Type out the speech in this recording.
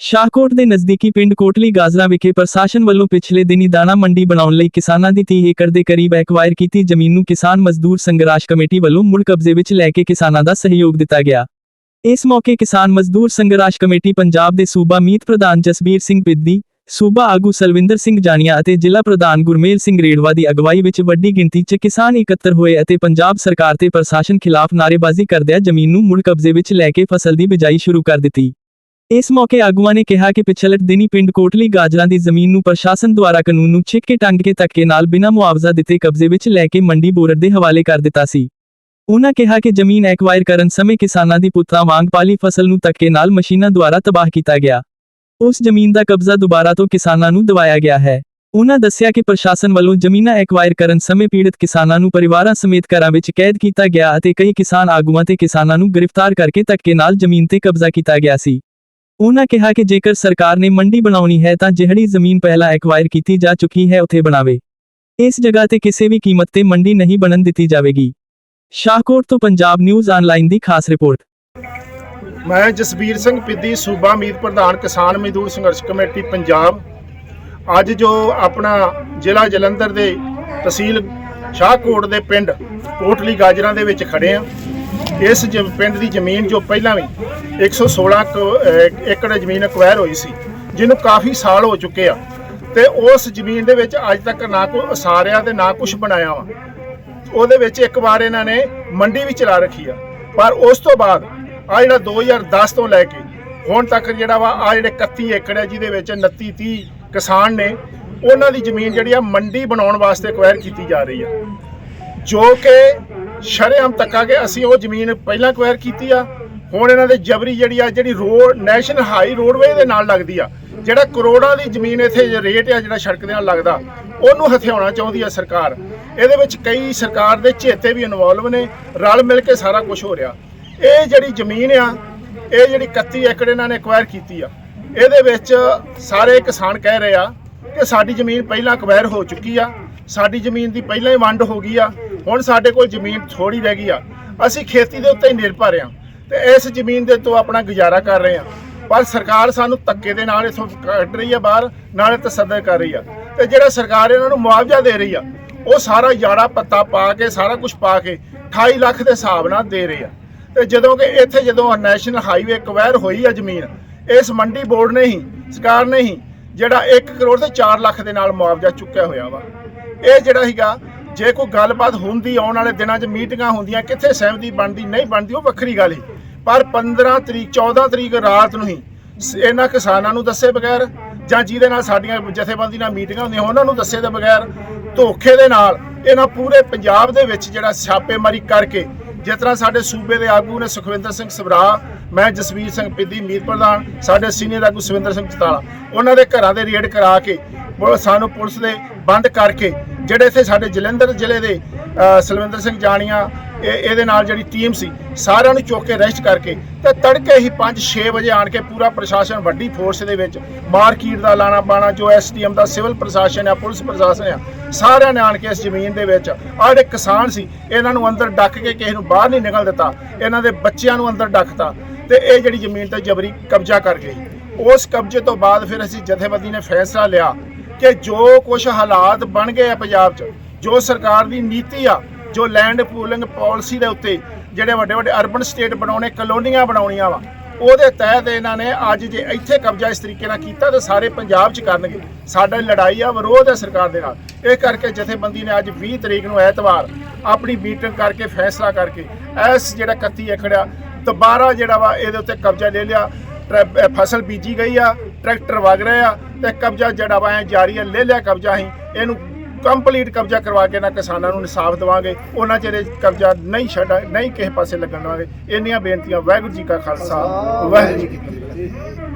ਸ਼ਾਹਕੋਟ ਦੇ ਨਜ਼ਦੀਕੀ ਪਿੰਡ ਕੋਟਲੀ ਗਾਜ਼ਰਾ ਵਿਖੇ ਪ੍ਰਸ਼ਾਸਨ ਵੱਲੋਂ ਪਿਛਲੇ ਦਿਨੀ ਦਾਣਾ ਮੰਡੀ ਬਣਾਉਣ ਲਈ ਕਿਸਾਨਾਂ ਦੀ 30 ਏਕੜ ਦੇ ਕਰੀਬ ਐਕਵਾਇਰ ਕੀਤੀ ਜ਼ਮੀਨ ਨੂੰ ਕਿਸਾਨ ਮਜ਼ਦੂਰ ਸੰਘਰਸ਼ ਕਮੇਟੀ ਵੱਲੋਂ ਮੁੜ ਕਬਜ਼ੇ ਵਿੱਚ ਲੈ ਕੇ ਕਿਸਾਨਾਂ ਦਾ ਸਹਿਯੋਗ ਦਿੱਤਾ ਗਿਆ। ਇਸ ਮੌਕੇ ਕਿਸਾਨ ਮਜ਼ਦੂਰ ਸੰਘਰਸ਼ ਕਮੇਟੀ ਪੰਜਾਬ ਦੇ ਸੂਬਾ ਮੀਤ ਪ੍ਰਧਾਨ ਜਸਬੀਰ ਸਿੰਘ ਪਿੱਦੀ, ਸੂਬਾ ਆਗੂ ਸਲਵਿੰਦਰ ਸਿੰਘ ਜਾਨੀਆ ਅਤੇ ਜ਼ਿਲ੍ਹਾ ਪ੍ਰਧਾਨ ਗੁਰਮੇਲ ਸਿੰਘ ਰੇੜਵਾ ਦੀ ਅਗਵਾਈ ਵਿੱਚ ਵੱਡੀ ਗਿਣਤੀ 'ਚ ਕਿਸਾਨ ਇਕੱਤਰ ਹੋਏ ਅਤੇ ਪੰਜਾਬ ਸਰਕਾਰ ਤੇ ਪ੍ਰਸ਼ਾਸਨ ਖਿਲਾਫ ਨਾਅਰੇਬਾਜ਼ੀ ਕਰਦਿਆਂ ਜ਼ਮੀਨ ਨੂੰ ਮੁੜ ਕਬਜ਼ੇ ਵਿੱਚ ਲੈ ਕੇ ਫਸਲ ਦੀ ਬਿਜਾਈ ਸ਼ੁਰੂ ਕਰ ਦਿੱਤੀ। ਇਸ ਮੌਕੇ ਆਗੂਆਂ ਨੇ ਕਿਹਾ ਕਿ ਪਿਛਲੇ ਦਿਨੀ ਪਿੰਡ ਕੋਟਲੀ ਗਾਜਰਾਂ ਦੀ ਜ਼ਮੀਨ ਨੂੰ ਪ੍ਰਸ਼ਾਸਨ ਦੁਆਰਾ ਕਾਨੂੰਨ ਨੂੰ ਛਿੱਕ ਕੇ ਟੰਗ ਕੇ ਧੱਕੇ ਨਾਲ ਬਿਨਾਂ ਮੁਆਵਜ਼ਾ ਦਿੱਤੇ ਕਬਜ਼ੇ ਵਿੱਚ ਲੈ ਕੇ ਮੰਡੀ ਬੋਰਡ ਦੇ ਹਵਾਲੇ ਕਰ ਦਿੱਤਾ ਸੀ। ਉਨ੍ਹਾਂ ਕਿਹਾ ਕਿ ਜ਼ਮੀਨ ਐਕਵਾਇਰ ਕਰਨ ਸਮੇਂ ਕਿਸਾਨਾਂ ਦੀ ਪੁੱਤਾਂ ਵਾਂਗ ਪਾਲੀ ਫਸਲ ਨੂੰ ਧੱਕੇ ਨਾਲ ਮਸ਼ੀਨਾਂ ਦੁਆਰਾ ਤਬਾਹ ਕੀਤਾ ਗਿਆ। ਉਸ ਜ਼ਮੀਨ ਦਾ ਕਬਜ਼ਾ ਦੁਬਾਰਾ ਤੋਂ ਕਿਸਾਨਾਂ ਨੂੰ ਦਿਵਾਇਆ ਗਿਆ ਹੈ। ਉਨ੍ਹਾਂ ਦੱਸਿਆ ਕਿ ਪ੍ਰਸ਼ਾਸਨ ਵੱਲੋਂ ਜ਼ਮੀਨਾਂ ਐਕਵਾਇਰ ਕਰਨ ਸਮੇਂ ਪੀੜਤ ਕਿਸਾਨਾਂ ਨੂੰ ਪਰਿਵਾਰਾਂ ਸਮੇਤ ਘਰਾਂ ਵਿੱਚ ਕੈਦ ਕੀਤਾ ਗਿਆ ਅਤੇ ਕਈ ਕਿਸਾਨ ਆਗੂਆਂ ਤੇ ਕਿਸਾਨਾਂ ਨੂੰ ਗ੍ਰਿਫਤਾਰ ਕਰਕੇ ਧੱਕੇ ਨਾਲ ਜ਼ਮੀਨ ਤੇ ਕਬਜ਼ਾ ਕੀਤਾ ਗਿਆ ਸੀ। ਉਨ੍ਹਾਂ ਕਿਹਾ ਕਿ ਜੇਕਰ ਸਰਕਾਰ ਨੇ ਮੰਡੀ ਬਣਾਉਣੀ ਹੈ ਤਾਂ ਜਿਹੜੀ ਜ਼ਮੀਨ ਪਹਿਲਾਂ ਐਕਵਾਇਰ ਕੀਤੀ ਜਾ ਚੁੱਕੀ ਹੈ ਉੱਥੇ ਬਣਾਵੇ। ਇਸ ਜਗ੍ਹਾ ਤੇ ਕਿਸੇ ਵੀ ਕੀਮਤ ਤੇ ਮੰਡੀ ਨਹੀਂ ਬਣਨ ਦਿੱਤੀ ਜਾਵੇਗੀ। ਸ਼ਾਹਕੋਟ ਤੋਂ ਪੰਜਾਬ ਨਿਊਜ਼ ਆਨਲਾਈਨ ਦੀ ਖਾਸ ਰਿਪੋਰਟ। ਮੈਂ ਜਸਬੀਰ ਸਿੰਘ ਪਿੱਦੀ, ਸੂਬਾ ਮੀਤ ਪ੍ਰਧਾਨ, ਕਿਸਾਨ ਮਜ਼ਦੂਰ ਸੰਘਰਸ਼ ਕਮੇਟੀ, ਪੰਜਾਬ। ਅੱਜ ਜੋ ਆਪਣਾ ਜ਼ਿਲ੍ਹਾ ਜਲੰਧਰ ਦੇ ਤਹਿਸੀਲ ਸ਼ਾਹਕੋਟ ਦੇ ਪਿੰਡ ਕੋਟਲੀ ਗਾਜਰਾਂ ਦੇ ਵਿੱਚ ਖੜੇ ਆ ਇਸ ਜ- ਪਿੰਡ ਦੀ ਜ਼ਮੀਨ ਜੋ ਪਹਿਲਾਂ ਵੀ 116 ਕੁ, ਅਹ, ਏਕੜ ਜ਼ਮੀਨ ਅਕਵਾਇਰ ਹੋਈ ਸੀ ਜਿਹਨੂੰ ਕਾਫੀ ਸਾਲ ਹੋ ਚੁੱਕੇ ਆ। ਤੇ ਉਸ ਜ਼ਮੀਨ ਦੇ ਵਿੱਚ ਅੱਜ ਤੱਕ ਨਾ ਕੋਈ ਉਸਾਰਿਆ ਤੇ ਨਾ ਕੁਝ ਬਣਾਇਆ ਵਾ। ਉਹਦੇ ਵਿੱਚ ਇੱਕ ਵਾਰ ਇਹਨਾਂ ਨੇ ਮੰਡੀ ਵੀ ਚਲਾ ਰੱਖੀ ਆ। ਪਰ ਉਸ ਤੋਂ ਬਾਅਦ ਆ ਜਿਹੜਾ 2010 ਤੋਂ ਲੈ ਕੇ ਹੁਣ ਤੱਕ ਜਿਹੜਾ ਵਾ ਆ ਜਿਹੜੇ 31 ਏਕੜ ਹੈ ਜਿਹਦੇ ਵਿੱਚ 29 30 ਕਿਸਾਨ ਨੇ ਉਹਨਾਂ ਦੀ ਜ਼ਮੀਨ ਜਿਹੜੀ ਆ ਮੰਡੀ ਬਣਾਉਣ ਵਾਸਤੇ ਅਕਵਾਇਰ ਕੀਤੀ ਜਾ ਰਹੀ ਆ। ਜੋ ਕਿ ਸ਼ਰੇਆਮ ਤੱਕਾ ਕਿ ਅਸੀਂ ਉਹ ਜ਼ਮੀਨ ਪਹਿਲਾਂ ਅਕਵਾਇਰ ਕੀਤੀ ਆ। ਹੁਣ ਇਹਨਾਂ ਦੇ ਜਬਰੀ ਜਿਹੜੀ ਆ, ਜਿਹੜੀ ਰੋਡ ਨੈਸ਼ਨਲ ਹਾਈ ਰੋਡਵੇ ਦੇ ਨਾਲ ਲੱਗਦੀ ਆ। ਜਿਹੜਾ ਕਰੋੜਾਂ ਦੀ ਜ਼ਮੀਨ ਇੱਥੇ ਰੇਟ ਆ, ਜਿਹੜਾ ਸੜਕ ਦੇ ਨਾਲ ਲੱਗਦਾ, ਉਹਨੂੰ ਹਥਿਆਉਣਾ ਚਾਹੁੰਦੀ ਆ ਸਰਕਾਰ। ਇਹਦੇ ਵਿੱਚ ਕਈ ਸਰਕਾਰ ਦੇ ਚੇਤੇ ਵੀ ਇਨਵੋਲਵ ਨੇ, ਰਲ ਮਿਲ ਕੇ ਸਾਰਾ ਕੁਝ ਹੋ ਰਿਹਾ। ਇਹ ਜਿਹੜੀ ਜ਼ਮੀਨ ਆ, ਇਹ ਜਿਹੜੀ 31 ਏਕੜ ਇਹਨਾਂ ਨੇ ਅਕਵਾਇਰ ਕੀਤੀ ਆ। ਇਹਦੇ ਵਿੱਚ ਸਾਰੇ ਕਿਸਾਨ ਕਹਿ ਰਹੇ ਆ ਕਿ ਸਾਡੀ ਜ਼ਮੀਨ ਪਹਿਲਾਂ ਅਕਵਾਇਰ ਹੋ ਚੁੱਕੀ ਆ। ਸਾਡੀ ਜ਼ਮੀਨ ਦੀ ਪਹਿਲਾਂ ਹੀ ਵੰਡ ਹੋ ਗਈ ਆ। ਹੁਣ ਸਾਡੇ ਕੋਲ ਜ਼ਮੀਨ ਥੋੜੀ ਰਹਿ ਗਈ ਆ। ਅਸੀਂ ਖੇਤੀ ਦੇ ਉੱਤੇ ਹੀ ਨਿਰਭਰ ਆ ਤੇ ਇਸ ਜ਼ਮੀਨ ਦੇ ਤੋਂ ਆਪਣਾ ਗੁਜ਼ਾਰਾ ਕਰ ਰਹੇ ਆ ਪਰ ਸਰਕਾਰ ਸਾਨੂੰ ਧੱਕੇ ਦੇ ਨਾਲ ਇਥੋਂ ਕੱਢ ਰਹੀ ਆ ਬਾਹਰ, ਨਾਲੇ ਤਸੱਦਦ ਕਰ ਰਹੀ ਆ। ਤੇ ਜਿਹੜਾ ਸਰਕਾਰ ਇਹਨਾਂ ਨੂੰ ਮੁਆਵਜ਼ਾ ਦੇ ਰਹੀ ਆ, ਉਹ ਸਾਰਾ ਯਾੜਾ ਪੱਤਾ ਪਾ ਕੇ, ਸਾਰਾ ਕੁਝ ਪਾ ਕੇ 28 ਲੱਖ ਦੇ ਹਿਸਾਬ ਨਾਲ ਦੇ ਰਹੀ ਆ। ਤੇ ਜਦੋਂ ਕਿ ਇੱਥੇ ਜਦੋਂ ਨੈਸ਼ਨਲ ਹਾਈਵੇ ਕਵੈਰ ਹੋਈ ਆ ਜ਼ਮੀਨ, ਇਸ ਮੰਡੀ ਬੋਰਡ ਨੇ ਹੀ, ਸਰਕਾਰ ਨੇ ਹੀ ਜਿਹੜਾ 1 ਕਰੋੜ ਤੇ 4 ਲੱਖ ਦੇ ਨਾਲ ਮੁਆਵਜ਼ਾ ਚੁੱਕਿਆ ਹੋਇਆ ਵਾ। ਇਹ ਜਿਹੜਾ ਹੈਗਾ ਜੇ ਕੋਈ ਗੱਲਬਾਤ ਹੁੰਦੀ ਆਉਣ ਵਾਲੇ ਦਿਨਾਂ 'ਚ ਮੀਟਿੰਗਾਂ ਹੁੰਦੀਆਂ, ਕਿੱਥੇ ਸਹਿਮਤੀ ਬਣਦੀ, ਨਹੀਂ ਬਣਦੀ, ਉਹ ਵੱਖਰੀ ਗੱਲ ਹੈ। ਪਰ 15 ਤਰੀਕ 14 ਤਰੀਕ ਰਾਤ ਨੂੰ ਹੀ ਇਹਨਾਂ ਕਿਸਾਨਾਂ ਨੂੰ ਦੱਸੇ ਬਗੈਰ ਜਾਂ ਜਿਹਦੇ ਨਾਲ ਸਾਡੀਆਂ ਜਥੇਬੰਦੀ ਨਾਲ ਮੀਟਿੰਗਾਂ ਹੁੰਦੀਆਂ, ਉਹਨਾਂ ਨੂੰ ਦੱਸੇ ਦੇ ਬਗੈਰ ਧੋਖੇ ਦੇ ਨਾਲ ਇਹਨਾਂ ਪੂਰੇ ਪੰਜਾਬ ਦੇ ਵਿੱਚ ਜਿਹੜਾ ਛਾਪੇਮਾਰੀ ਕਰਕੇ ਜਿਸ ਤਰ੍ਹਾਂ ਸਾਡੇ ਸੂਬੇ ਦੇ ਆਗੂ ਨੇ ਸੁਖਵਿੰਦਰ ਸਿੰਘ ਸਬਰਾ ਮੈਂ ਜਸਵੀਰ ਸਿੰਘ ਪਿੱਦੀ, ਮੀਤ ਪ੍ਰਧਾਨ, ਸਾਡੇ ਸੀਨੀਅਰ ਆਗੂ ਸੁਖਵਿੰਦਰ ਸਿੰਘ ਚਤਾਲਾ ਉਹਨਾਂ ਦੇ ਘਰਾਂ ਦੇ ਰੇਡ ਕਰਾ ਕੇ ਸਾਨੂੰ ਪੁਲਿਸ ਦੇ ਬੰਦ ਕਰਕੇ ਜਿਹੜੇ ਇੱਥੇ ਸਾਡੇ ਜਲੰਧਰ ਜ਼ਿਲ੍ਹੇ ਦੇ ਸਲਵਿੰਦਰ ਸਿੰਘ ਜਾਣੀਆਂ, ਇਹ, ਇਹਦੇ ਨਾਲ ਜਿਹੜੀ ਟੀਮ ਸੀ, ਸਾਰਿਆਂ ਨੂੰ ਚੁੱਕ ਕੇ ਰੈਸਟ ਕਰਕੇ ਤੇ ਤੜਕੇ ਹੀ 5-6 ਵਜੇ ਆਣ ਕੇ ਪੂਰਾ ਪ੍ਰਸ਼ਾਸਨ, ਵੱਡੀ ਫੋਰਸ ਦੇ ਵਿੱਚ ਮਾਰਕੀਟ ਦਾ ਲਾਣਾ ਬਾਣਾ, ਜੋ ਐਸਟੀਐਮ ਦਾ ਸਿਵਲ ਪ੍ਰਸ਼ਾਸਨ ਆ, ਪੁਲਿਸ ਪ੍ਰਸ਼ਾਸਨ ਆ, ਸਾਰਿਆਂ ਨੇ ਆਣ ਕੇ ਇਸ ਜ਼ਮੀਨ ਦੇ ਵਿੱਚ, ਆਹ ਜਿਹੜੇ ਕਿਸਾਨ ਸੀ, ਇਹਨਾਂ ਨੂੰ ਅੰਦਰ ਡੱਕ ਕੇ ਕਿਸੇ ਨੂੰ ਬਾਹਰ ਨਹੀਂ ਨਿਕਲ ਦਿੱਤਾ, ਇਹਨਾਂ ਦੇ ਬੱਚਿਆਂ ਨੂੰ ਅੰਦਰ ਡੱਕਤਾ ਤੇ ਇਹ ਜਿਹੜੀ ਜ਼ਮੀਨ ਤੇ ਜਬਰੀ ਕਬਜ਼ਾ ਕਰ ਗਈ ਉਸ ਕਬਜ਼ੇ ਤੋਂ ਬਾਅਦ ਫਿਰ ਅਸੀਂ ਜਥੇਬੰਦੀ ਨੇ ਫੈਸਲਾ ਲਿਆ ਕਿ ਜੋ ਕੁਝ ਹਾਲਾਤ ਬਣ ਗਏ ਆ ਪੰਜਾਬ 'ਚ, ਜੋ ਸਰਕਾਰ ਦੀ ਨੀਤੀ ਆ, ਜੋ ਲੈਂਡ ਪੂਲਿੰਗ ਪਾਲਿਸੀ ਦੇ ਉੱਤੇ ਜਿਹੜੇ ਵੱਡੇ ਵੱਡੇ ਅਰਬਨ ਸਟੇਟ ਬਣਾਉਣੇ, ਕਲੋਨੀਆਂ ਬਣਾਉਣੀਆਂ ਵਾ, ਉਹਦੇ ਤਹਿਤ ਇਹਨਾਂ ਨੇ ਅੱਜ ਜੇ ਇੱਥੇ ਕਬਜ਼ਾ ਇਸ ਤਰੀਕੇ ਨਾਲ ਕੀਤਾ ਤਾਂ ਸਾਰੇ ਪੰਜਾਬ 'ਚ ਕਰਨਗੇ। ਸਾਡਾ ਲੜਾਈ ਆ, ਵਿਰੋਧ ਹੈ ਸਰਕਾਰ ਦੇ ਨਾਲ। ਇਹ ਕਰਕੇ ਜਥੇਬੰਦੀ ਨੇ ਅੱਜ 20 ਤਰੀਕ ਨੂੰ ਐਤਵਾਰ ਆਪਣੀ ਮੀਟਿੰਗ ਕਰਕੇ, ਫੈਸਲਾ ਕਰਕੇ ਇਸ ਜਿਹੜਾ 31 ਏਕੜ ਦੁਬਾਰਾ ਜਿਹੜਾ ਵਾ ਇਹਦੇ ਉੱਤੇ ਕਬਜ਼ਾ ਲੈ ਲਿਆ, ਟਰੈ- ਫਸਲ ਬੀਜੀ ਗਈ ਆ ਟਰੈਕਟਰ ਵਗ ਰਹੇ ਆ ਤੇ ਕਬਜ਼ਾ ਜਿਹੜਾ ਵਾ ਐਂ ਜਾਰੀ ਹੈ ਲੈ ਲਿਆ ਕਬਜ਼ਾ ਹੀ ਇਹਨੂੰ ਕੰਪਲੀਟ ਕਬਜ਼ਾ ਕਰਵਾ ਕੇ ਨਾ ਕਿਸਾਨਾਂ ਨੂੰ ਇਨਸਾਫ ਦੇਵਾਂਗੇ। ਉਹਨਾਂ ਚਿਰ ਕਬਜ਼ਾ ਨਹੀਂ ਛੱਡਾ, ਨਹੀਂ ਕਿਸੇ ਪਾਸੇ ਲੱਗਣ ਦੇਵਾਂਗੇ। ਇੰਨੀਆਂ ਬੇਨਤੀਆਂ, ਵਾਹਿਗੁਰੂ ਜੀ ਕਾ ਖਾਲਸਾ, ਵਾਹਿਗੁਰੂ ਜੀ ਕੀ ਫਤਿਹ।